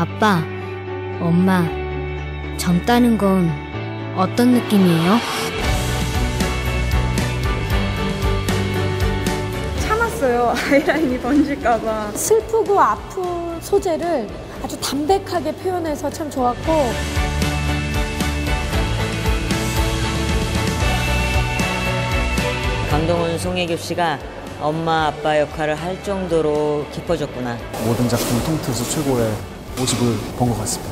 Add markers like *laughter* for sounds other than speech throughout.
아빠, 엄마, 젊다는 건 어떤 느낌이에요? 참았어요. *laughs* 아이라인이 번질까봐. 슬프고 아픈 소재를 아주 담백하게 표현해서 참 좋았고 감독은 송혜교 씨가 엄마 아빠 역할을 할 정도로 깊어졌구나. 모든 작품을 통틀어서 최고의 모습을 본 것 같습니다.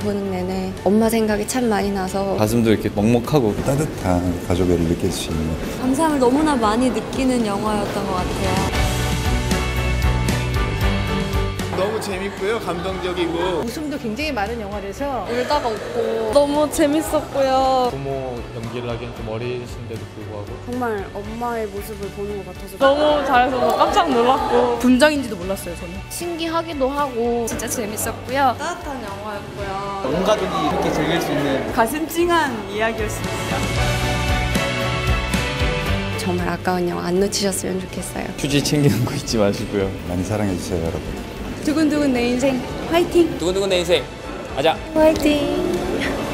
보는 내내 엄마 생각이 참 많이 나서 가슴도 이렇게 먹먹하고 따뜻한 가족애를 느낄 수 있는 감사함을 너무나 많이 느끼는 영화였던 것 같아요. 너무 재밌고요. 감동적이고. 웃음도 굉장히 많은 영화라서 울다가 웃고 너무 재밌었고요. 부모 연기를 하기엔 좀 어리신데도 불구하고 정말 엄마의 모습을 보는 것 같아서 너무 잘해서 깜짝 놀랐고 분장인지도 몰랐어요 저는. 신기하기도 하고 진짜 재밌었고요. 따뜻한 영화였고요. 온 가족이 이렇게 즐길 수 있는 가슴 찡한 이야기였습니다. 정말 아까운 영화 안 놓치셨으면 좋겠어요. 휴지 챙기는 거 잊지 마시고요. 많이 사랑해주세요 여러분 두근두근 내 인생 화이팅! 두근두근 내 인생 가자. 화이팅!